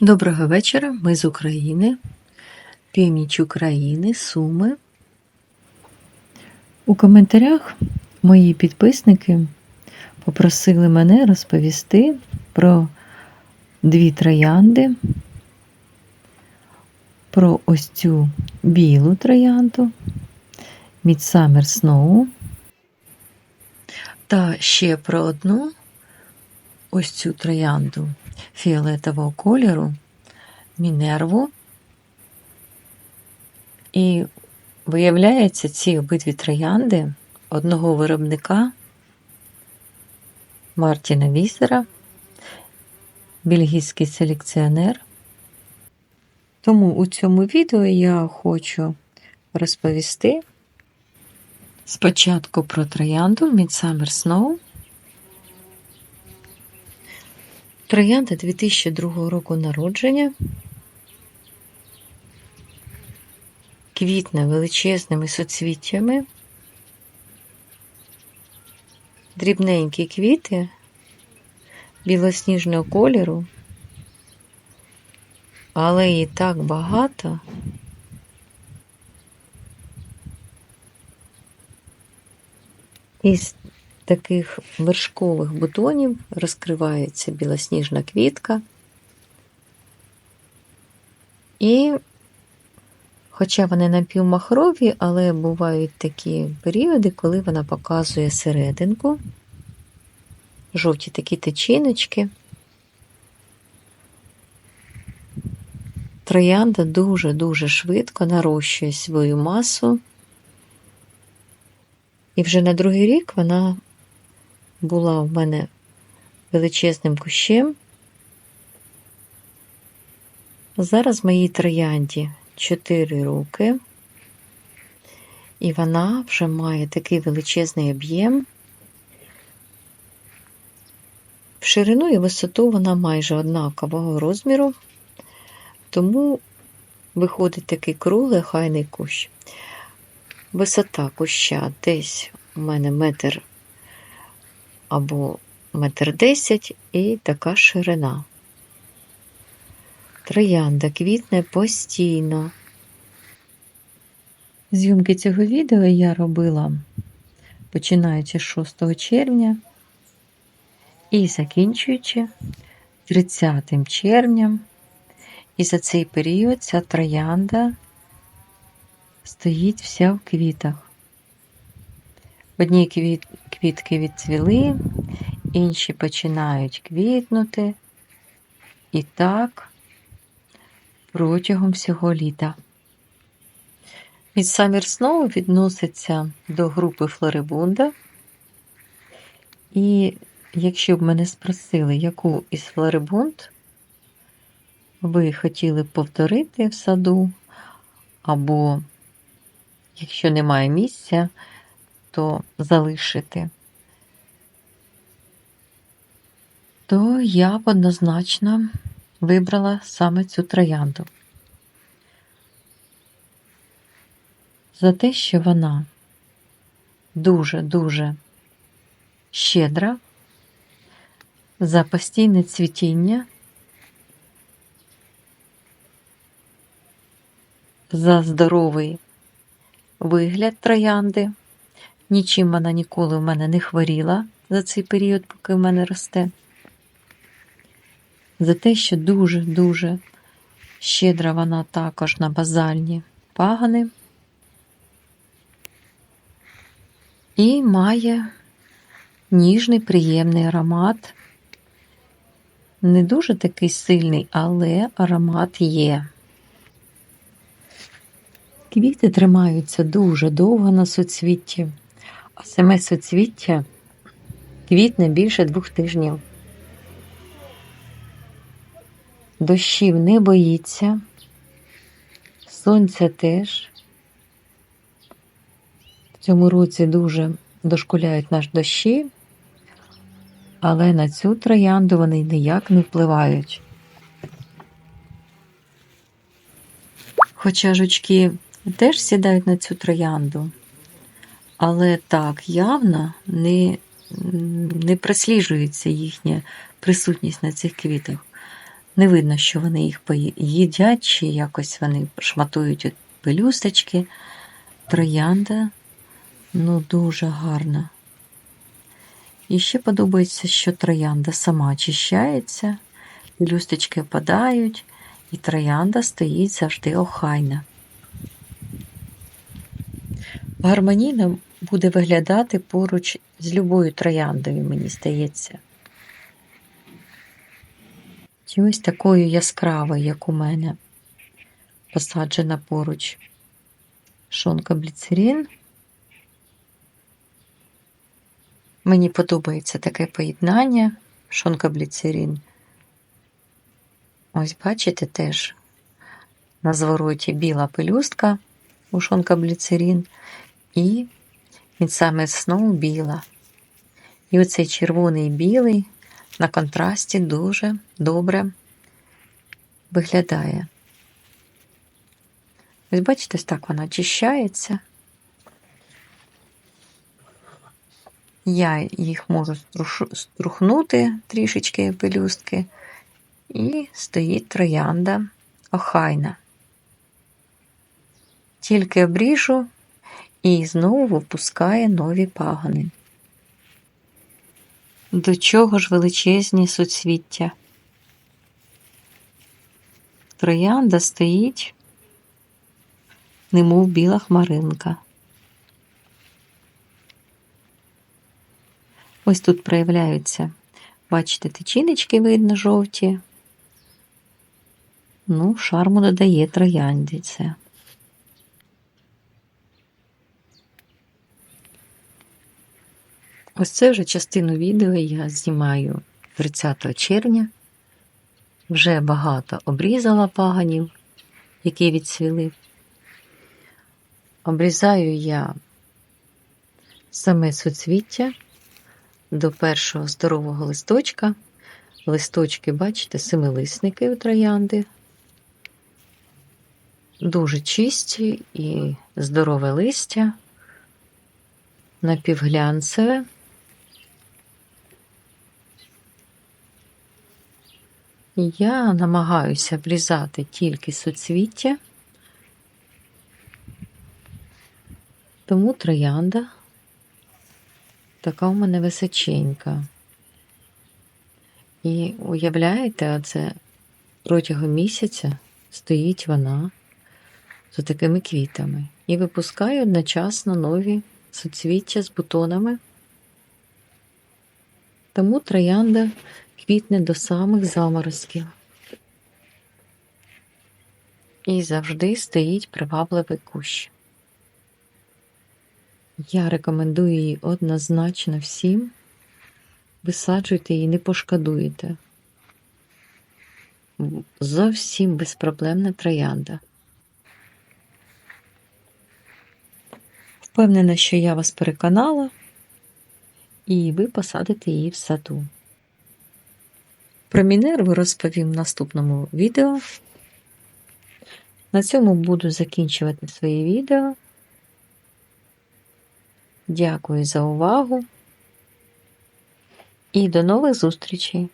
Доброго вечора, ми з України, північ України, Суми. У коментарях мої підписники попросили мене розповісти про дві троянди, про ось цю білу троянду, Midsummer Snow, та ще про одну ось цю троянду фіолетового кольору, мінерву. І виявляється, ці обидві троянди одного виробника Мартіна Вісера, бельгійський селекціонер. Тому у цьому відео я хочу розповісти спочатку про троянду Midsummer Snow. Троянда 2002 року народження. Квітне величезними соцвіттями. Дрібненькі квіти білосніжного кольору, але її так багато. Із таких вершкових бутонів розкривається білосніжна квітка. І, хоча вони напівмахрові, але бувають такі періоди, коли вона показує серединку, жовті такі течіночки. Троянда дуже-дуже швидко нарощує свою масу. І вже на другий рік вона була в мене величезним кущем. Зараз моїй троянді 4 роки, і вона вже має такий величезний об'єм. В ширину і висоту вона майже однакового розміру, тому виходить такий круглий хайний кущ. Висота куща десь у мене метр або метр десять і така ширина. Троянда квітне постійно. Зйомки цього відео я робила починаючи з 6 червня і закінчуючи 30 червня. І за цей період ця троянда стоїть вся в квітах. Одні квіт, квітки відцвіли, інші починають квітнути. І так протягом всього літа. Midsummer Snow відноситься до групи Флорибунда. І якщо б мене спросили, яку із Флорибунд ви хотіли б повторити в саду, або якщо немає місця, то залишити, то я б однозначно вибрала саме цю троянду. За те, що вона дуже-дуже щедра, за постійне цвітіння, за здоровий вигляд троянди. Нічим вона ніколи в мене не хворіла за цей період, поки в мене росте. За те, що дуже-дуже щедра вона також на базальні пагани. І має ніжний приємний аромат. Не дуже такий сильний, але аромат є. Квіти тримаються дуже довго на суцвітті, а саме суцвіття квітне більше двох тижнів. Дощів не боїться, сонця теж. В цьому році дуже дошкуляють наш дощі, але на цю троянду вони ніяк не впливають. Хоча жучки теж сідають на цю троянду, але так явно не, не просліджується їхня присутність на цих квітах. Не видно, що вони їх пої- їдять, чи якось вони шматують пелюсточки. Троянда, ну, дуже гарна. І ще подобається, що троянда сама очищається, пелюсточки опадають, і троянда стоїть завжди охайна. Гармонійно буде виглядати поруч з любою трояндою, мені здається. Чи ось такою яскравою, як у мене, посаджена поруч шонка бліцерін. Мені подобається таке поєднання шонка бліцерін. Ось бачите теж на звороті біла пелюстка у шонка бліцерін і від саме сноу біла. І оцей червоний білий на контрасті дуже добре виглядає. Ось бачите, так вона очищається. Я їх можу струхнути трішечки пелюстки, і стоїть троянда охайна. Тільки обріжу і знову випускає нові пагони. До чого ж величезні суцвіття? Троянда стоїть, немов біла хмаринка. Ось тут проявляються, бачите, тичиночки видно жовті. Ну, шарму додає троянді Ось це вже частину відео я знімаю 30 червня. Вже багато обрізала паганів, які відцвіли. Обрізаю я саме суцвіття до першого здорового листочка. Листочки, бачите, семилисники у троянди. Дуже чисті і здорове листя, напівглянцеве. Я намагаюся обрізати тільки суцвіття, тому троянда така у мене височенька. І уявляєте, оце протягом місяця стоїть вона з такими квітами і випускає одночасно нові суцвіття з бутонами. Тому троянда квітне до самих заморозків. І завжди стоїть привабливий кущ. Я рекомендую її однозначно всім. Висаджуйте її, не пошкодуєте. Зовсім безпроблемна троянда. Впевнена, що я вас переконала, і ви посадите її в саду. Про Мінерву розповім в наступному відео. На цьому буду закінчувати своє відео. Дякую за увагу і до нових зустрічей!